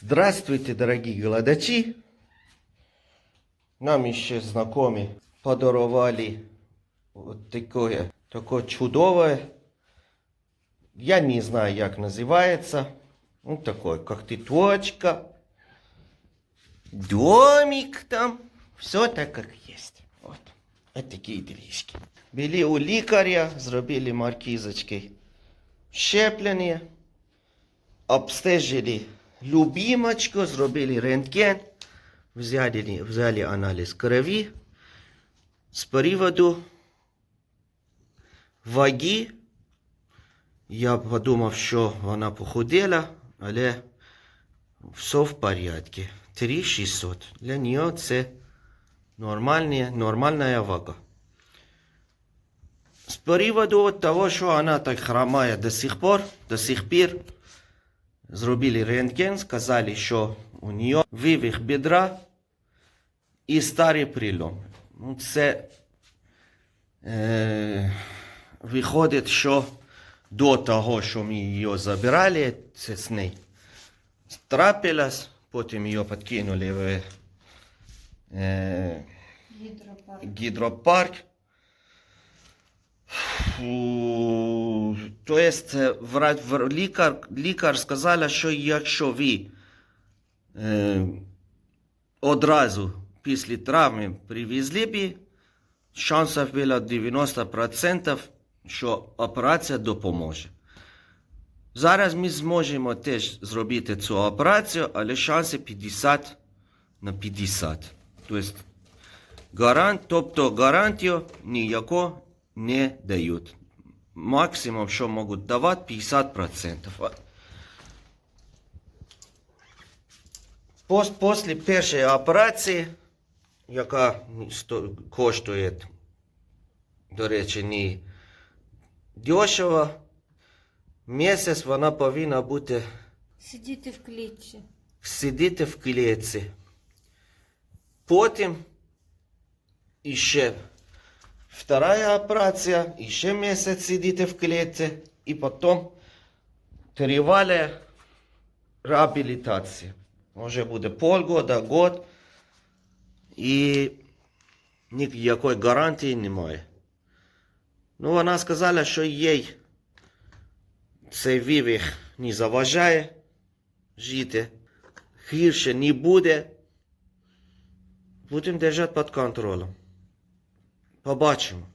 Здравствуйте, дорогі глядачі. Нам ще знайомі подарували вот такое, такое чудовое. Я не знаю, як називається. Ну, такое, как ты точка. Домик там. Все так, как есть. Вот. Вот такие делишки. Були у лікаря, зробили маркізочки щеплення, обстежили любимочку, зробили рентген, взяли, взяли аналіз крові з приводу ваги. Я подумав, що вона похудела, але все в порядку. 3600. Для нее це нормальна, нормальна вага. З приводу того, що вона так хромає до сих пор, до сих пір, зробили рентген, сказали, що у нее вивих бедра і старий прилом. Ну, це е, виходить, що до того, що ми її забирали, це з нею трапилось, потім її підкинули в е, Гідропарк. гідропарк. То есть е, лікар, лікар сказала, що якщо ви е, одразу після травми привезли б, шансів було 90%, що операція допоможе. Зараз ми зможемо теж зробити цю операцію, але шанси 50 на 50. Тобто Гарант, тобто гарантію ніяку не дають. Максимум, що можуть давати 50%. Пос, після першої операції, яка коштує, до речі, не дешево, місяць вона повинна бути Сидіти в клітці. сидіти в клітці. Потім іще вторая операція, іще місяць сидіти в клітці, і потім тривала реабілітація. Може буде полгода, год, і ніякої гарантії немає. Ну, вона сказала, що їй цей вивих не заважає жити, гірше не буде. Будемо держати під контролем. Побачимо.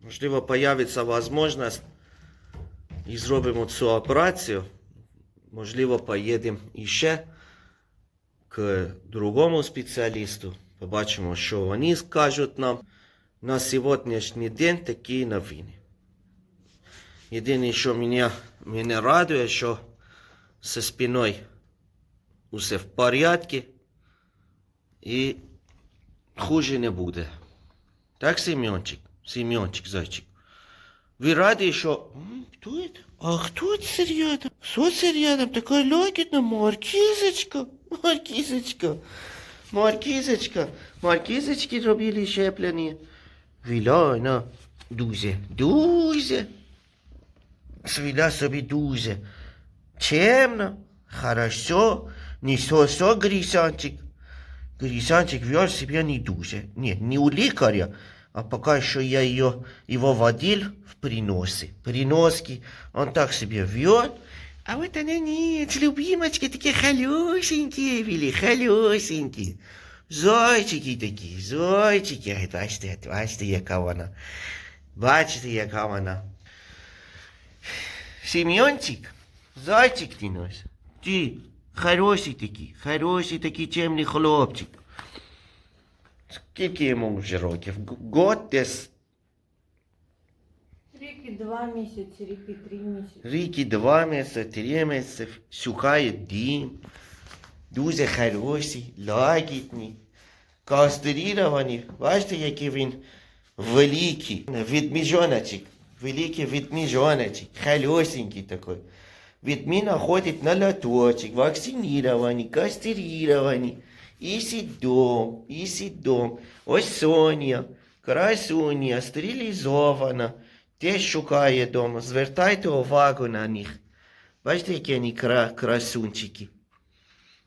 Можливо, появиться можливість і зробимо цю операцію. Можливо, поїдемо іще к другому спеціалісту. Побачимо, що вони скажуть нам. На сьогоднішній день такі новини. Єдине, що мене, мене радує, що зі спиною усе в порядку і хуже не буде. Так, Семенчик? Семенчик, зайчик. Ви раді, що... М, Кто это? А кто это рядом? Что это рядом? Такая лагідна маркізочка. Маркізочка. Маркізочка. Маркізочки робили щеплення. Віляна. Дузе. Дузе. Свіля собі дузе. Темно. Хорошо. Не со-со, Грисанчик. Грисанчик вел себя не дуже. Нет, не у лікаря, а пока що я ее, его водил в приносе. Приноски. Он так себя вел. А вот она нет, любимочки такие холюсенькие были, холюсенькие. Зайчики такі, зайчики. Ай, Бачите, бачите, яка вона. Бачите, яка вона. Семенчик, зайчик ти наш. Ти хороший такий, хороший такий чемний хлопчик. Скільки йому вже років? Год десь, Рік і два місяці, рік і три місяці. рік і два місяці, три місяці, шукає дім. Дуже хороший, лагідний, кастрирований. Бачите, який він великий, відміжоночок, великий відміжоночок, холесенький такой. Відміна ходить на лоточек, вакцинирований, кастрирований. І сідом, і сідом. Ось Соня, красуня, стерилізована. Теж шукає дома. Звертайте увагу на них. Бачите, які вони кра- красунчики.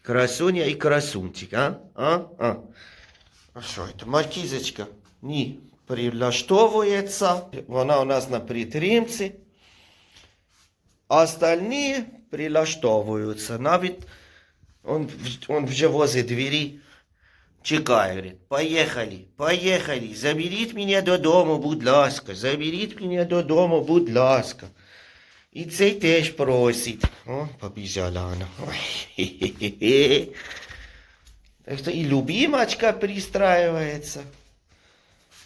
Красуня і красунчик, а? А? А? А що це? Маркізочка? Ні. Прилаштовується. Вона у нас на підтримці. Остальні прилаштовуються. Навіть он, в- он вже возле двері чекає, говорить, поїхали, поїхали, заберіть мене додому, будь ласка, заберіть мене додому, будь ласка. І цей теж просить. О, побіжала вона. Ой, хе-хе-хе. Так что и любимочка пристраивается.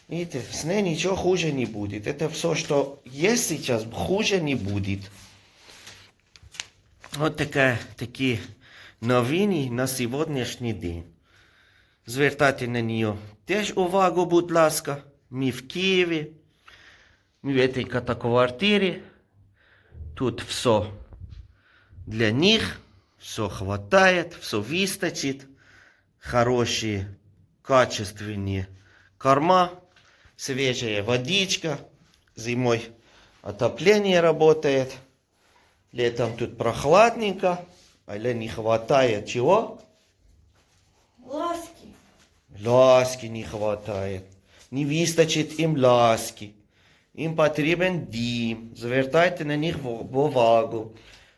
Видите, с ней ничего хуже не будет. Это все, что есть сейчас, хуже не будет. Вот така, такі новини на сьогоднішній день. Звертайте на нее теж увагу, будь ласка. Ми в Києві, ми в цій квартирі. Тут все для них, все хватает, все вистачит. Хорошие, качественные корма, свежая водичка. Зимой отопление работает. Летом тут прохладненько, але не хватает чего? Ласки. Ласки не хватает. Не вистачить їм ласки. Їм потрібен дім. Звертайте на них увагу.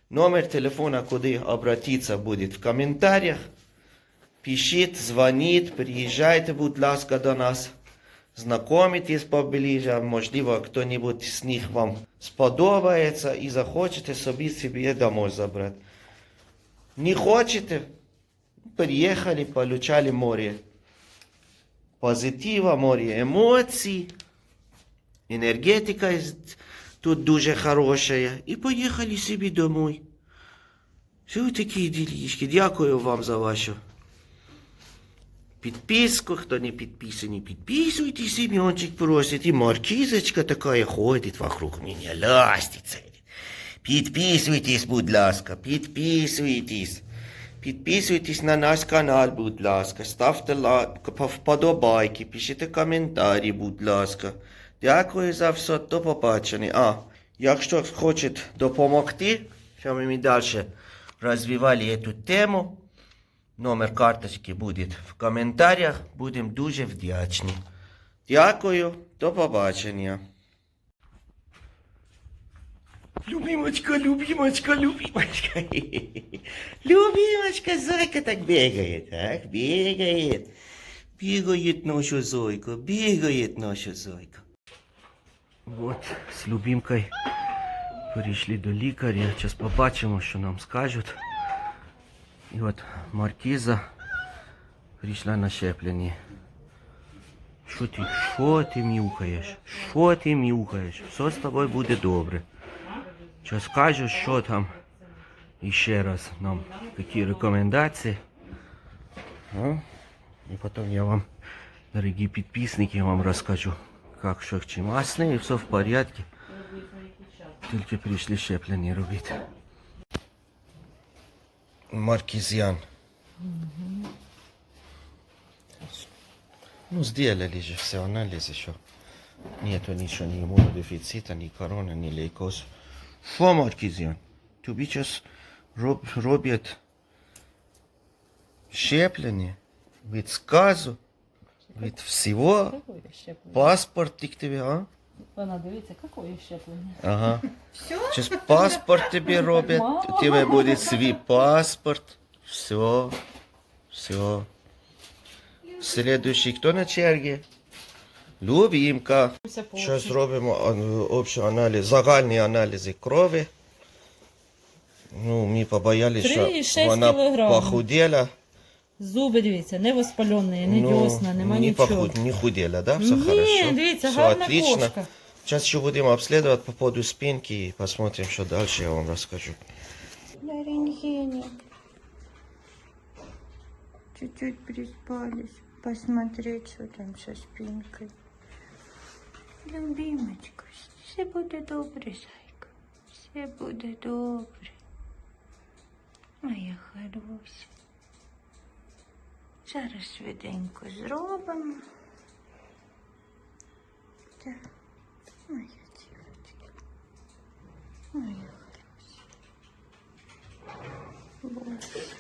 Номер телефона, куди обратитися буде в коментарях. Пишіть, дзвоніть, приїжджайте, будь ласка, до нас. Знайомитесь поближе, можливо, хто-небудь з них вам сподобається і захочете собі собі домой забрати. Не хочете? Приїхали, получали море позитива, море емоцій, енергетика тут дуже хороша. І поїхали собі домой. Все такі ділішки. Дякую вам за вашу підписку. Хто не підписаний, підписуйтесь. Семенчик просить. І маркізочка така ходить вокруг мене, ластиться. Підписуйтесь, будь ласка, підписуйтесь. Підписуйтесь на наш канал, будь ласка, ставте лайк, вподобайки, пишіть коментарі, будь ласка. Дякую за все, до побачення. А, якщо хочете допомогти, щоб ми далі розвивали цю тему, номер карточки буде в коментарях, будемо дуже вдячні. Дякую, до побачення. Любимочка, любимочка, любимочка. Любимочка, зайка так бегает, так, бегает. Бегает наша зойка, бегает наша зойка. Вот, з любимкою перейшли до лікаря. Зараз побачимо, що нам скажуть. І от Маркіза прийшла на щеплення. Що ти, що ти м'юкаєш? Що ти м'юкаєш? Все з тобою буде добре. Що скажу, що там і ще раз нам які рекомендації. Ну, і потім я вам, дорогі підписники, я вам розкажу, як що к чому. А з нею все в порядку. Тільки прийшли щеплення робити. Маркизян. Ну, сделали же все анализы еще. Нету ничего, ни иммунодефицита, ни корона, ни лейкоз. Що, Маркізян? Тобі зараз роб, роблять щеплення від сказу, від всього. Паспорт тільки тобі, а? Вона дивиться, какое щеплення? Ага. Сейчас паспорт тебе роблять, у тебе буде свій паспорт. Все. Все. Следующий, хто на черзі? Любімка. Зараз зробимо общий аналіз, загальні аналізи крові. Ну, ми побоялися, що вона кілограм. похудела. Зуби, дивіться, не воспалені, не дьосна, нема не нічого. Похуд, не худела, да? Все Ні, хорошо. дивіться, Все гарна отлично. кошка. Сейчас еще будем обследовать по поводу спинки и посмотрим, что дальше я вам расскажу. На рентгене. Чуть-чуть приспались. Посмотреть, что там со спинкой. Любимочка, все буде добре, зайка. Все буде добре. Моя хороша. Зараз швиденько зробимо. Так. Моя дівчинка. Моя хороша. Боже.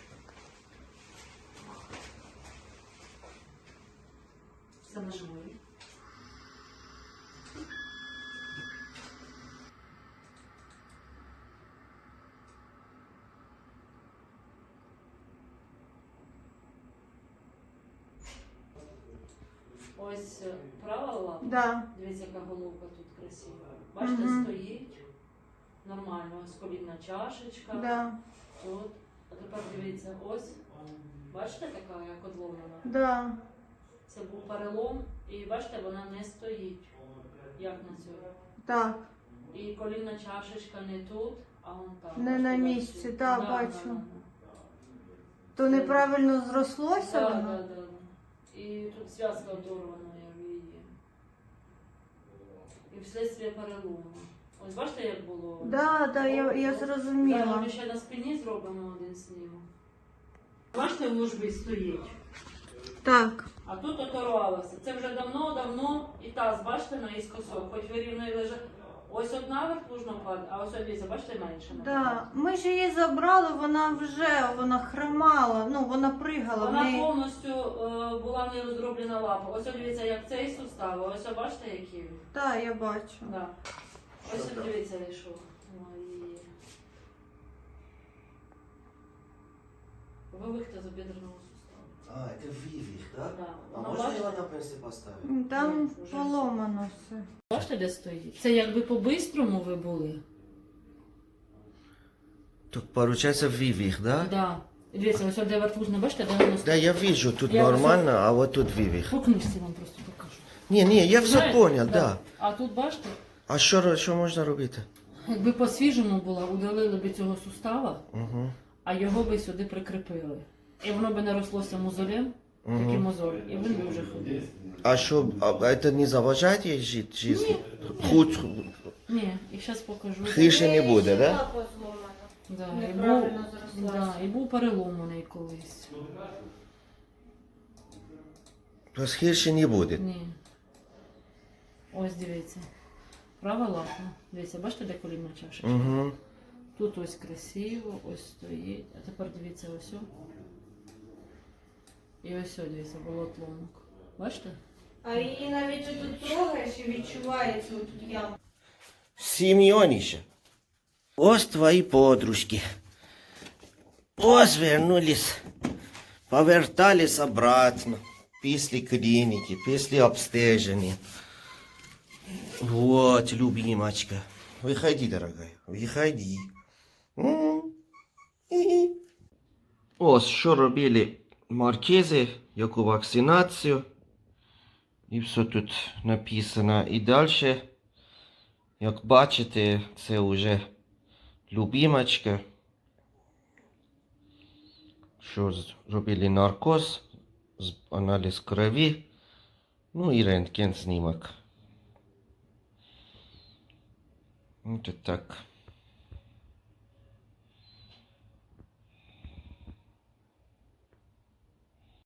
Ось е, права лапа. Да. Дивіться, яка головка тут красива. Бачите, Мгм. стоїть. Нормально, ось колінна чашечка. Да. От. А тепер дивіться, ось. Бачите, така як одломана? Да. Це був перелом, і бачите, вона не стоїть. Як на цьому. Так. І колінна чашечка не тут, а вон там. Не Бачите, на місці, да, бачу. То неправильно зрослося да. Да, воно? да, да. І тут зв'язка оторвана, як її. І вследствие перелому. Ось бачите, як було? Да, да, я, я Да, зрозуміла. ми ще на спині зробимо один снімок. Бачите, в ложбі стоїть. Так. А тут оторвалося. Це вже давно-давно і таз, бачите, наїскосок. Хоч ви рівно і лежать. Ось одна верхлужна падає, а ось дивіться, бачите, менше. Да. Ми ж її забрали, вона вже вона хромала, ну вона пригала. в Вона неї... повністю е, була не розроблена лапа. Ось дивіться, як цей сустав, а ось бачите, які він. Так, я бачу. Да. Ось от дивіться, вийшов. Ой. Вивихта з обідреного суставу. А, это вивих, да? Да. А Вона, можно бачите? его на принципе поставить? М, Там Ні, вже поломано все. Бачите, де стоїть? Це якби по-бистрому ви були. Так получается вивих, да? Да. Дивіться, ось де верхушна, бачите, де воно Да, стоїть. я вижу, тут Я нормально, а вот тут вивих. По книжці вам просто покажу. Не, не, я все Знаєте? понял, да. А тут бачите, А що, ро- що можна робити? якби по-свіжому була, удалили би цього сустава, Угу. а його би сюди прикріпили. І воно би не рослося мозолем, такий мозоль, і він би вже ходив. А що, а це не заважає їй жити? Жизнь? Худ, Ні, і зараз покажу. хижі не буде, да? Да, і, був, Неправильно зрослася. да, і був перелом у неї колись. То хижі не буде. Ні. Ось дивіться. Права лапа. Дивіться, бачите, де колінна чашечка? Угу. Тут ось красиво, ось стоїть. А тепер дивіться ось. о. І ось, о, дивіться, було тломок. Бачите? А її навіть тут трогаєш і відчувається тут ямка. Семенище. Ось твої подружки. Ось вернулись. Повертались обратно. Після клиники, після обстеження. Вот, любимочка. Выходи, дорогая, выходи. М. Хі-хі. Ось, що робили маркези, яку вакцинацію. І все тут написано. І далі як бачите, це вже любимочка. Що зробили наркоз, аналіз крові, ну і рентген знімок. Ось так.